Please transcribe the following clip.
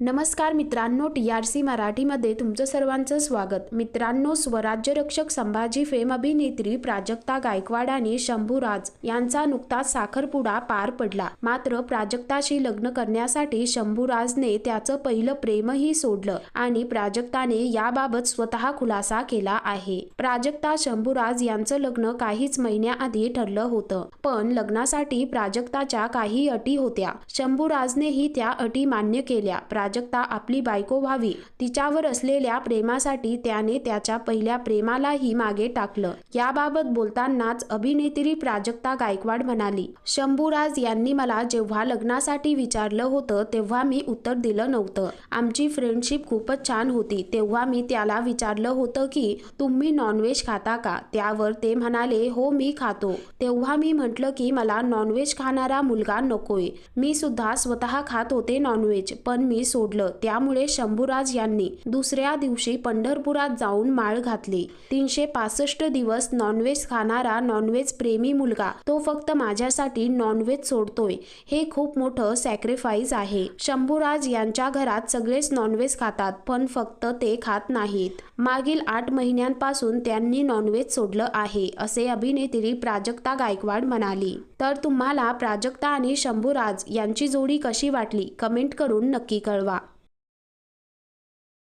नमस्कार मित्रांनो T R C मराठीमध्ये तुमचं सर्वांचं स्वागत. मित्रांनो स्वराज्य रक्षक संभाजी फेम अभिनेत्री प्राजक्ता गायकवाड आणि शंभूराज यांचा नुकताच साखरपुडा पार पडला. मात्र प्राजक्ताशी लग्न करण्यासाठी शंभूराजने त्याचं पहिलं प्रेमही सोडलं आणि प्राजक्ताने याबाबत स्वतः खुलासा केला आहे. प्राजक्ता शंभूराज यांचं लग्न काहीच महिन्याआधी ठरलं होतं पण लग्नासाठी प्राजक्ताच्या काही अटी होत्या. शंभूराजनेही त्या अटी मान्य केल्या. प्राजक्ता आपली बायको व्हावी तिच्यावर असलेल्या प्रेमासाठी त्याने त्याच्या पहिल्या प्रेमालाही मागे टाकलं. याबाबत बोलतानाच अभिनेत्री प्राजक्ता गायकवाड म्हणाली शंभूराज यांनी मला जेव्हा लग्नासाठी विचारलं होतं तेव्हा मी उत्तर दिलं नव्हतं. आमची फ्रेंडशिप खूपच छान होती तेव्हा मी त्याला विचारलं होतं की तुम्ही नॉनव्हेज खाता का? त्यावर ते म्हणाले हो मी खातो. तेव्हा मी म्हटलं की मला नॉनव्हेज खाणारा मुलगा नकोय. मी सुद्धा स्वतः खात होते नॉनव्हेज पण मी सोडलं. त्यामुळे शंभूराज यांनी दुसऱ्या दिवशी पंढरपुरात जाऊन माळ घातली. तीनशे पासष्ट दिवस नॉनव्हेज खाणारा नॉनव्हेज प्रेमी मुलगा तो फक्त माझ्यासाठी नॉनव्हेज सोडतोय. हे खूप मोठं सॅक्रिफाईस आहे. शंभूराज यांच्या घरात सगळेच नॉनव्हेज खातात पण फक्त ते खात नाहीत. मागील आठ महिन्यांपासून त्यांनी नॉनव्हेज सोडलं आहे असे अभिनेत्री प्राजक्ता गायकवाड म्हणाली. तर तुम्हाला प्राजक्ता आणि शंभूराज यांची जोडी कशी वाटली? कमेंट करून नक्की कळवा. வாழ்வா